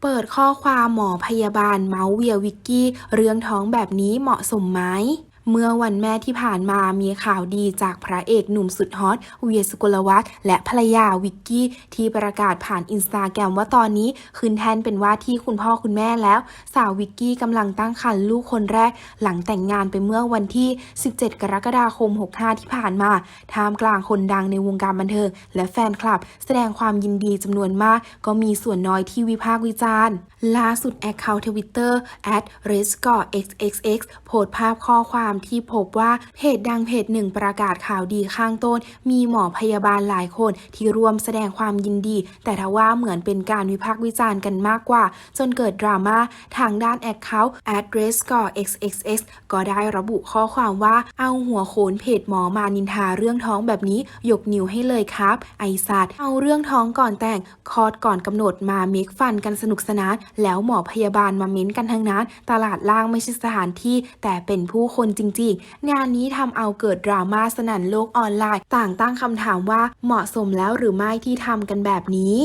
เปิดข้อความหมอพยาบาลเมาส์เวียวิกกี้ เรื่องท้องแบบนี้เหมาะสมไหม เมื่อวันแม่ที่ผ่านมามีข่าวดีจากพระเอกหนุ่มสุดฮอตเวียสุกลวัฒน์และภรรยาวิกกี้ ที่ประกาศผ่านอินสตาแกรมว่าตอนนี้ขึ้นแทนเป็นว่าที่คุณพ่อคุณแม่แล้ว สาววิกกี้กำลังตั้งครรภ์ลูกคนแรก หลังแต่งงานไปเมื่อวันที่ 17 กรกฎาคม 65 ที่ผ่านมาท่ามกลางคนดังในวงการบันเทิง และแฟนคลับ แสดงความยินดีจำนวนมาก ก็มีส่วนน้อยที่วิพากษ์วิจารณ์ล่าสุดแอคเคาท์ทวิตเตอร์ r e s c o r xxx โพสต์ภาพข้อความที่พบว่าเพจดังเพจหนึ่งประกาศข่าวดีข้างต้น มีหมอพยาบาลหลายคนที่ร่วมแสดงความยินดี แต่ทว่าเหมือนเป็นการวิพากษ์วิจารณ์กันมากกว่า จนเกิดดราม่าทางด้านแอคเคาท์ address score xxx ก็ได้ระบุข้อความว่าเอาหัวโขนเพจหมอมานินทาเรื่องท้องแบบนี้ยกนิ้วให้เลยครับ ไอสัตว์เอาเรื่องท้องก่อนแต่งคลอดก่อนกำหนดมาเมคฟันกันสนุกสนาน แล้วหมอพยาบาลมาเม้นกันทั้งนั้น ตลาดล่างไม่ใช่สถานที่ แต่เป็นผู้คนจริง ๆ งานนี้ทำเอาเกิดดราม่าสนั่นโลกออนไลน์ ต่างตั้งคำถามว่าเหมาะสมแล้วหรือไม่ที่ทำกันแบบนี้